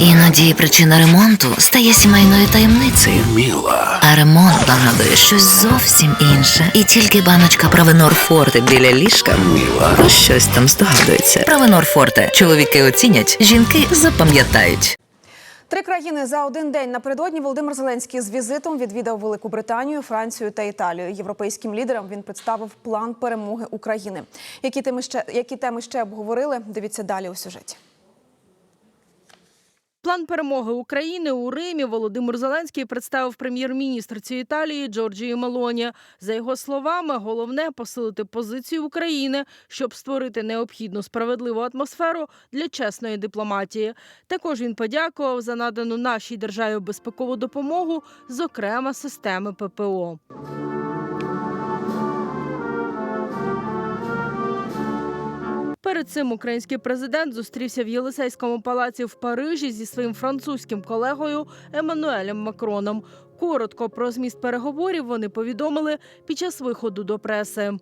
Іноді причина ремонту стає сімейною таємницею. Міла. А ремонт нагадує щось зовсім інше. І тільки баночка Правенор Форте біля ліжка Міла. про щось там здогадується. Правенор Форте. Чоловіки оцінять, жінки запам'ятають. Три країни за один день напередодні Володимир Зеленський з візитом відвідав Велику Британію, Францію та Італію. Європейським лідерам він представив план перемоги України. Які теми ще які теми ще обговорили? Дивіться далі у сюжеті. План перемоги України у Римі Володимир Зеленський представив прем'єр-міністрці Італії Джорджії Мелоні. За його словами, головне посилити позицію України, щоб створити необхідну справедливу атмосферу для чесної дипломатії. Також він подякував за надану нашій державі безпекову допомогу, зокрема системи ППО. Перед цим український президент зустрівся в Єлисейському палаці в Парижі зі своїм французьким колегою Еммануелем Макроном. Коротко про зміст переговорів вони повідомили під час виходу до преси.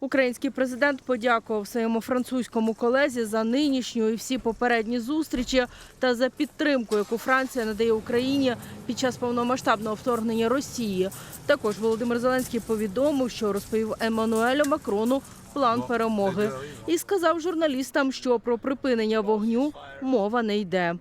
Український президент подякував своєму французькому колезі за нинішню і всі попередні зустрічі та за підтримку, яку Франція надає Україні під час повномасштабного вторгнення Росії. Також Володимир Зеленський повідомив, що розповів Еммануелю Макрону план перемоги і сказав журналістам, що про припинення вогню мова не йде.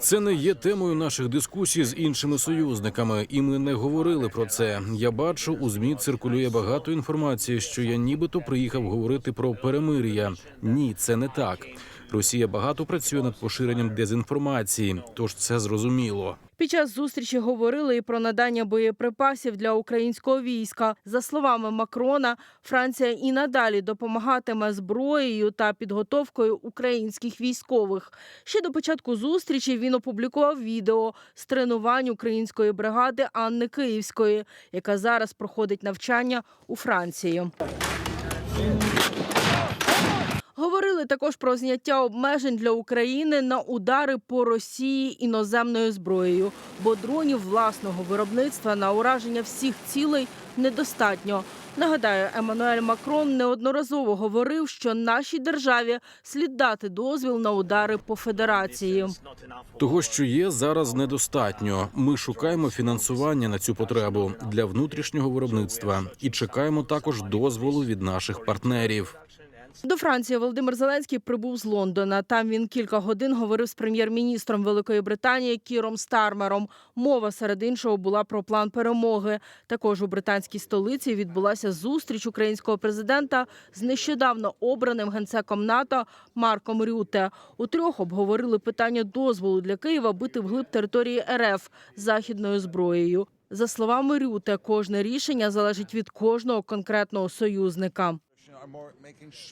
Це не є темою наших дискусій з іншими союзниками, і ми не говорили про це. Я бачу, у змі циркулює багато інформації, що я нібито приїхав говорити про перемир'я. Ні, це не так. Росія багато працює над поширенням дезінформації, тож це зрозуміло. Під час зустрічі говорили і про надання боєприпасів для українського війська. За словами Макрона, Франція і надалі допомагатиме зброєю та підготовкою українських військових. Ще до початку зустрічі він опублікував відео з тренувань української бригади Анни Київської, яка зараз проходить навчання у Франції. Говорили також про зняття обмежень для України на удари по Росії іноземною зброєю, бо дронів власного виробництва на ураження всіх цілей недостатньо. Нагадаю, Еммануель Макрон неодноразово говорив, що нашій державі слід дати дозвіл на удари по федерації. Того, що є зараз, недостатньо. Ми шукаємо фінансування на цю потребу для внутрішнього виробництва і чекаємо також дозволу від наших партнерів. До Франції Володимир Зеленський прибув з Лондона. Там він кілька годин говорив з прем'єр-міністром Великої Британії Кіром Стармером. Мова серед іншого була про план перемоги. Також у британській столиці відбулася зустріч українського президента з нещодавно обраним генсеком НАТО Марком Рюте. У трьох обговорили питання дозволу для Києва бити вглиб території РФ західною зброєю. За словами Рюте, кожне рішення залежить від кожного конкретного союзника.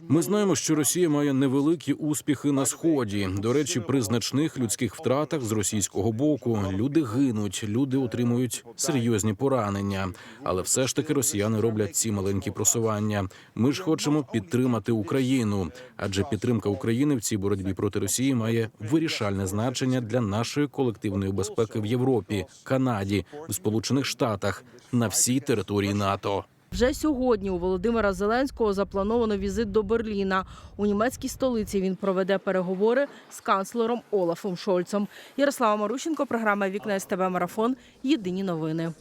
Ми знаємо, що Росія має невеликі успіхи на сході. До речі, при значних людських втратах з російського боку люди гинуть, люди отримують серйозні поранення. Але все ж таки росіяни роблять ці маленькі просування. Ми ж хочемо підтримати Україну, адже підтримка України в цій боротьбі проти Росії має вирішальне значення для нашої колективної безпеки в Європі, Канаді, в Сполучених Штатах на всій території НАТО. Вже сьогодні у Володимира Зеленського заплановано візит до Берліна. У німецькій столиці він проведе переговори з канцлером Олафом Шольцем. Ярослава Марущенко, програма Вікна СТБ Марафон. Єдині новини.